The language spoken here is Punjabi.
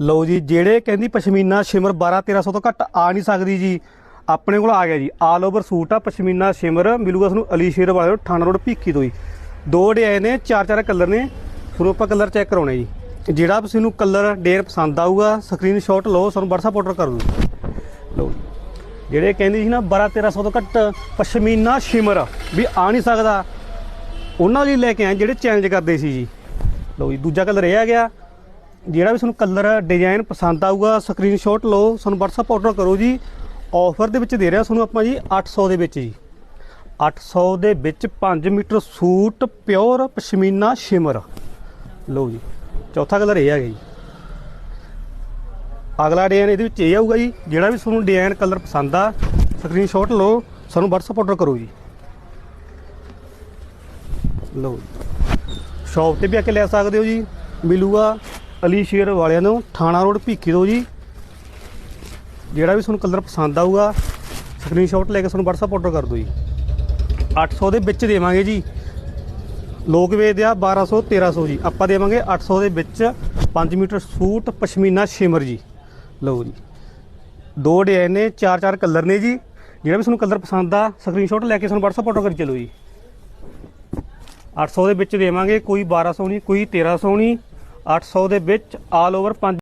ਲਓ ਜੀ ਜਿਹੜੇ ਕਹਿੰਦੀ ਪਸ਼ਮੀਨਾ ਸ਼ਿਮਰ 12 1300 ਤੋਂ ਘੱਟ ਆ ਨਹੀਂ ਸਕਦੀ ਜੀ ਆਪਣੇ ਕੋਲ ਆ ਗਿਆ ਜੀ। ਆਲ ਓਵਰ ਸੂਟ ਆ ਪਸ਼ਮੀਨਾ ਸ਼ਿਮਰ ਮਿਲੂਗਾ ਤੁਹਾਨੂੰ ਅਲੀ ਸ਼ੇਰ ਵਾਲੇ ਤੋਂ, ਥਾਣਾ ਰੋਡ ਭੀਖੀ ਤੋਂ ਹੀ। ਦੋ ਡਿਜ਼ਾਈਨ ਨੇ ਚਾਰ ਚਾਰ ਕਲਰ ਨੇ ਤੁਹਾਨੂੰ ਆਪਾਂ ਕਲਰ ਚੈੱਕ ਕਰਾਉਣੇ ਜੀ। ਜਿਹੜਾ ਤੁਸੀਂ ਨੂੰ ਕਲਰ ਡੇਰ ਪਸੰਦ ਆਊਗਾ ਸਕਰੀਨਸ਼ਾਟ ਲਓ ਸਾਨੂੰ WhatsApp ਆਰਡਰ ਕਰ ਦੂੰ ਲਓ ਜੀ। ਜਿਹੜੇ ਕਹਿੰਦੀ ਸੀ ਨਾ 12 1300 ਤੋਂ ਘੱਟ ਪਸ਼ਮੀਨਾ ਸ਼ਿਮਰ ਵੀ ਆ ਨਹੀਂ ਸਕਦਾ ਉਹਨਾਂ ਲਈ ਲੈ ਕੇ ਆਏ ਜਿਹੜੇ ਚੈਲੰਜ ਕਰਦੇ ਸੀ ਜੀ। ਲਓ ਜੀ ਦੂਜਾ ਕਲਰ ਇਹ ਆ ਗਿਆ। ਜਿਹੜਾ ਵੀ ਤੁਹਾਨੂੰ ਕਲਰ ਡਿਜ਼ਾਈਨ ਪਸੰਦ ਆਊਗਾ ਸਕਰੀਨਸ਼ਾਟ ਲਓ, ਸਾਨੂੰ WhatsApp ਆਰਡਰ ਕਰੋ ਜੀ। ਆਫਰ ਦੇ ਵਿੱਚ ਦੇ ਰਿਹਾ ਤੁਹਾਨੂੰ ਆਪਾਂ ਜੀ 800 ਦੇ ਵਿੱਚ ਜੀ। 800 ਦੇ ਵਿੱਚ 5 metre suit pure pashmina shimmer ਲਓ ਜੀ, ਚੌਥਾ ਕਲਰ ਇਹ ਹੈਗਾ ਜੀ। ਅਗਲਾ ਡਿਜ਼ਾਈਨ ਇਹਦੇ ਵਿੱਚ ਇਹ ਆਊਗਾ ਜੀ, ਜਿਹੜਾ ਵੀ ਤੁਹਾਨੂੰ ਡਿਜ਼ਾਈਨ ਕਲਰ ਪਸੰਦ ਆ ਸਕਰੀਨਸ਼ਾਟ ਲਓ, ਸਾਨੂੰ WhatsApp ਆਰਡਰ ਕਰੋ ਜੀ। ਲਓ ਸ਼ਾਪ ਤੇ ਵੀ ਆ ਕੇ ਲੈ ਸਕਦੇ ਹੋ ਜੀ, ਮਿਲੂਗਾ। ਅਲੀ ਸ਼ੇਰ ਵਾਲਿਆਂ ਨੂੰ ਥਾਣਾ ਰੋਡ ਭੀਖੀ ਤੋਂ ਜੀ। ਜਿਹੜਾ ਵੀ ਤੁਹਾਨੂੰ ਕਲਰ ਪਸੰਦ ਆਊਗਾ ਸਕਰੀਨਸ਼ਾਟ ਲੈ ਕੇ ਤੁਹਾਨੂੰ WhatsApp ਆਰਡਰ ਕਰ ਦਿਓ ਜੀ। 800 ਦੇ ਵਿੱਚ ਦੇਵਾਂਗੇ ਜੀ। ਲੋਕ ਵੇਚਦੇ ਆ 1200 1300 ਜੀ। ਆਪਾਂ ਦੇਵਾਂਗੇ 800 ਦੇ ਵਿੱਚ 5 ਮੀਟਰ ਸੂਟ, ਪਸ਼ਮੀਨਾ, ਸ਼ਿਮਰ ਜੀ। ਲਓ ਜੀ। ਦੋ ਡਿਜ਼ਾਈਨ ਨੇ, ਚਾਰ ਚਾਰ ਕਲਰ ਨੇ ਜੀ। ਜਿਹੜਾ ਵੀ ਤੁਹਾਨੂੰ ਕਲਰ ਪਸੰਦ ਆ ਸਕਰੀਨਸ਼ਾਟ ਲੈ ਕੇ ਤੁਹਾਨੂੰ WhatsApp ਆਰਡਰ ਕਰੀ ਚਲੋ ਜੀ। 800 ਦੇ ਵਿੱਚ ਦੇਵਾਂਗੇ, ਕੋਈ 1200 ਨਹੀਂ, ਕੋਈ 1300 ਨਹੀਂ। 800 ਦੇ ਵਿੱਚ ਆਲ ਓਵਰ 5